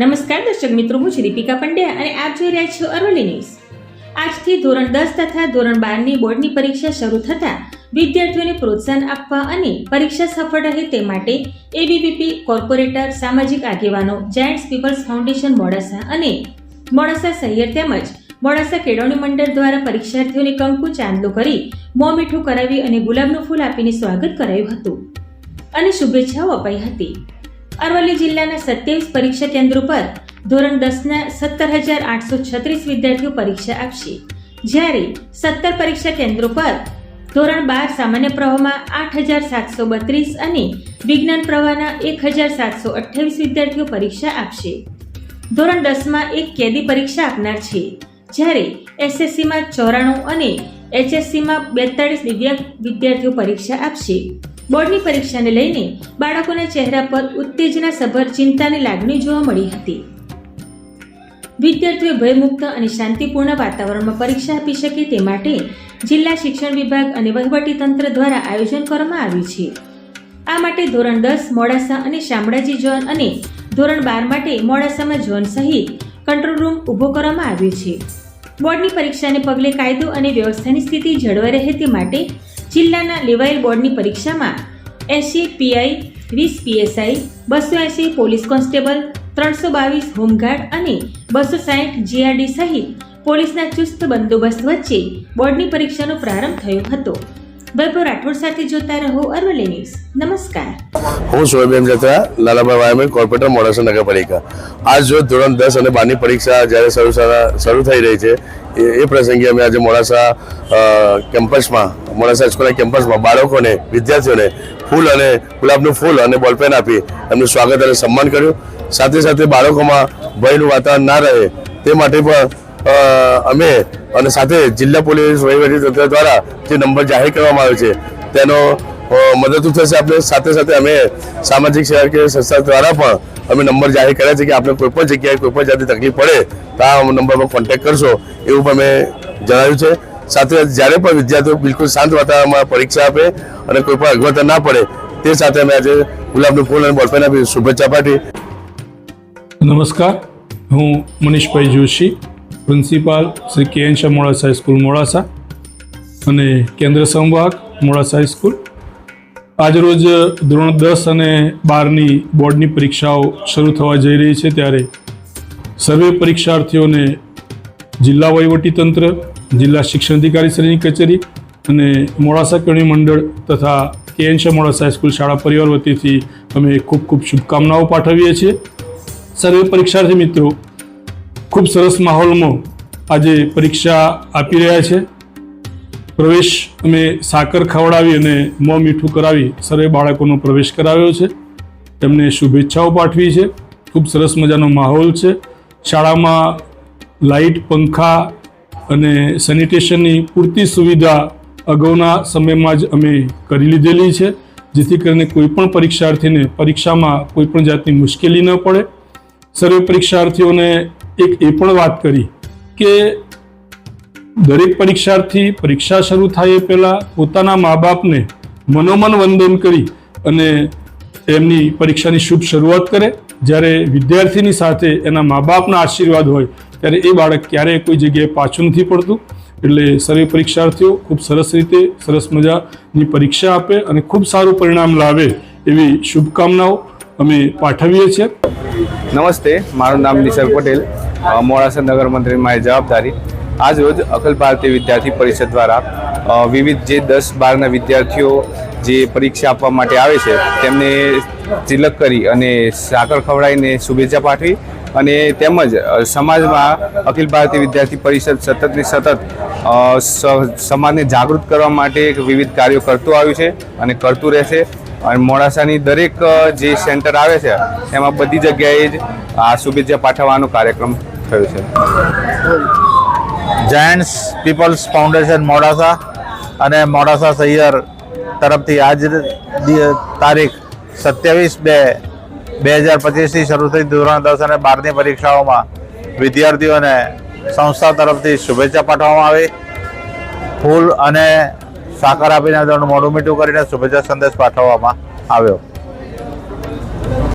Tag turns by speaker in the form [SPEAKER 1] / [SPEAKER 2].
[SPEAKER 1] નમસ્કાર દર્શક મિત્રો, હું છું દીપિકા પંડ્યા અને આપ જોઈ રહ્યા છો અરવલ્લી ન્યૂઝ. આજથી ધોરણ દસ તથા ધોરણ બારની બોર્ડની પરીક્ષા શરૂ થતાં વિદ્યાર્થીઓને પ્રોત્સાહન આપવા અને પરીક્ષા સફળ રહે તે માટે એબીવીપી કોર્પોરેટર, સામાજિક આગેવાનો જાયન્ટ્સ પીપલ્સ ફાઉન્ડેશન મોડાસા અને મોડાસા શહેર તેમજ મોડાસા કેળવણી મંડળ દ્વારા પરીક્ષાર્થીઓને કંકુ, ચાંદલો કરી, મોં મીઠું કરાવી અને ગુલાબનું ફૂલ આપીને સ્વાગત કરાયું હતું. અને શુભેચ્છાઓ અપાઈ હતી. અરવલ્લી જિલ્લાના સત્યાવીસ પરીક્ષા કેન્દ્રો પર ધોરણ દસના સત્તર હજાર આઠસો છત્રીસ વિદ્યાર્થીઓ પરીક્ષા આપશે. જ્યારે સત્તર પરીક્ષા કેન્દ્રો પર ધોરણ બાર સામાન્ય પ્રવાહમાં આઠ હજાર સાતસો બત્રીસ અને વિજ્ઞાન પ્રવાહના એક હજાર સાતસો અઠ્યાવીસ વિદ્યાર્થીઓ પરીક્ષા આપશે. ધોરણ દસમાં એક કેદી પરીક્ષા આપનાર છે. જ્યારે એસએસસીમાં ચોરાણું અને એચએસસીમાં બેતાળીસ દિવ્યાંગ વિદ્યાર્થીઓ પરીક્ષા આપશે. બોર્ડની પરીક્ષાને લઈને બાળકોના ચહેરા પર ઉત્તેજના સભર ચિંતાની લાગણી જોવા મળી હતી. વિદ્યાર્થીઓ ભયમુક્ત અને શાંતિપૂર્ણ વાતાવરણમાં પરીક્ષા આપી શકે તે માટે જિલ્લા શિક્ષણ વિભાગ અને વહીવટી તંત્ર દ્વારા આયોજન કરવામાં આવ્યું છે. આ માટે ધોરણ દસ, મોડાસા અને શામળાજી ઝોન અને ધોરણ બાર માટે મોડાસામાં ઝોન સહિત કંટ્રોલ રૂમ ઊભો કરવામાં આવ્યો છે. બોર્ડની પરીક્ષાને પગલે કાયદો અને વ્યવસ્થાની સ્થિતિ જળવાઈ રહે તે માટે જિલ્લાના લેવાયેલ બોર્ડની પરીક્ષામાં એંશી પીઆઈ વીસ પીએસઆઈ, બસો એંશી પોલીસ કોન્સ્ટેબલ, ત્રણસો બાવીસ હોમગાર્ડ અને બસો સાહીઠ જીઆરડી સહિત પોલીસના ચુસ્ત બંદોબસ્ત વચ્ચે બોર્ડની પરીક્ષાનો પ્રારંભ થયો હતો. વૈભવ રાઠોડ સાથે જોતા રહો અરવલ્લી ન્યૂઝ. નમસ્કાર.
[SPEAKER 2] હું સોયબેન જત્રા, લાલાભાઈ વાયમેન કોર્પોરેટર, મોડાસા નગરપાલિકા આજ જો ધોરણ દસ અને બારની પરીક્ષા જ્યારે શરૂ શરૂ થઈ રહી છે, એ પ્રસંગે અમે આજે મોડાસા કેમ્પસમાં મોડાસા સ્કૂલના કેમ્પસમાં બાળકોને, વિદ્યાર્થીઓને ફૂલ અને ગુલાબનું ફૂલ અને બોલપેન આપી એમનું સ્વાગત અને સન્માન કર્યું. સાથે સાથે બાળકોમાં ભયનું વાતાવરણ ના રહે તે માટે પણ અમે અને સાથે જિલ્લા પોલીસ વહીવટી તંત્ર દ્વારા જે નંબર જાહેર કરવામાં આવ્યો છે, તેનો મદદરૂપ થશે આપણે. સાથે સાથે અમે સામાજિક સેવાકીય સંસ્થા દ્વારા પણ અમે નંબર જાહેર કર્યા છે કે આપણે કોઈ પણ જગ્યાએ કોઈ પણ જાતની તકલીફ પડે તો આ નંબર પર કોન્ટેક્ટ કરશો એવું પણ અમે જણાવ્યું છે. સાથે જ્યારે પણ વિદ્યાર્થીઓ બિલકુલ શાંત વાતાવરણમાં પરીક્ષા આપે અને કોઈ પણ અગવડતા ના પડે, તે સાથે અમે આજે ગુલાબનું ફૂલ અને બોલપેન આપી શુભેચ્છા પાઠવી.
[SPEAKER 3] નમસ્કાર. હું મનીષભાઈ Joshi, principal Shri K N Shah Modasa high school Modasa અને કેન્દ્ર સંવાહક મોડાસા હાઈસ્કૂલ. આજરોજ ધોરણ દસ અને બારની બોર્ડની પરીક્ષાઓ શરૂ થવા જઈ રહી છે ત્યારે સર્વે પરીક્ષાર્થીઓને જિલ્લા વહીવટીતંત્ર જિલ્લા શિક્ષણ અધિકારી શ્રીની કચેરી અને મોડાસા કેળવણી મંડળ તથા કે એન મોડાસા હાઈસ્કૂલ શાળા પરિવાર વતીથી અમે ખૂબ ખૂબ શુભકામનાઓ પાઠવીએ છીએ. સર્વે પરીક્ષાર્થી મિત્રો, ખૂબ સરસ માહોલમાં આજે પરીક્ષા આપી રહ્યા છે. પ્રવેશ અમે સાકર ખવડાવી અને મોં મીઠું કરાવી સર્વે બાળકોનો પ્રવેશ કરાવ્યો છે. તેમને શુભેચ્છાઓ પાઠવી છે. ખૂબ સરસ મજાનો માહોલ છે. શાળામાં લાઇટ, પંખા અને સેનિટેશનની પૂરતી સુવિધા અગાઉના સમયમાં જ અમે કરી લીધેલી છે, જેથી કરીને કોઈ પણ પરીક્ષાર્થીને પરીક્ષામાં કોઈ પણ જાતની મુશ્કેલી ન પડે. સર્વે પરીક્ષાર્થીઓને એક એ પણ વાત કરી કે દરેક પરીક્ષાર્થી પરીક્ષા શરૂ થાય એ પહેલાં પોતાના મા બાપને મનોમન વંદન કરી અને એમની પરીક્ષાની શુભ શરૂઆત કરે. જ્યારે વિદ્યાર્થીની સાથે એના મા બાપના આશીર્વાદ હોય ત્યારે એ બાળક ક્યારેય કોઈ જગ્યાએ પાછું નથી પડતું. એટલે સર્વે પરીક્ષાર્થીઓ ખૂબ સરસ રીતે, સરસ મજાની પરીક્ષા આપે અને ખૂબ સારું પરિણામ લાવે એવી શુભકામનાઓ અમે પાઠવીએ છીએ.
[SPEAKER 4] નમસ્તે, મારું નામ નિસર્ગ પટેલ મોડાસા નગર મંત્રીમાં જવાબદારી. આજ રોજ અખિલ ભારતીય વિદ્યાર્થી પરિષદ દ્વારા વિવિધ જે દસ બારના વિદ્યાર્થીઓ જે પરીક્ષા આપવા માટે આવે છે, તેમને તિલક કરી અને સાકર ખવડાવીને શુભેચ્છા પાઠવી અને તેમજ સમાજમાં અખિલ ભારતીય વિદ્યાર્થી પરિષદ સતતને સતત સમાજને જાગૃત કરવા માટે વિવિધ કાર્યો કરતું આવ્યું છે અને કરતું રહેશે. અને મોડાસાની દરેક જે સેન્ટર આવે છે એમાં બધી જગ્યાએ જ આ શુભેચ્છા પાઠવવાનો કાર્યક્રમ થયો છે.
[SPEAKER 5] જાયન્ટ્સ પીપલ્સ ફાઉન્ડેશન મોડાસા અને મોડાસા સૈયર તરફથી આજ તારીખ સત્યાવીસ બે બે હજાર પચીસથી શરૂ થઈ ધોરણ દસ અને બારની પરીક્ષાઓમાં વિદ્યાર્થીઓને સંસ્થા તરફથી શુભેચ્છા પાઠવવામાં આવી. ફૂલ અને સાકર આપીને તેમનું મોઢું મીઠું કરીને શુભેચ્છા સંદેશ પાઠવવામાં આવ્યો.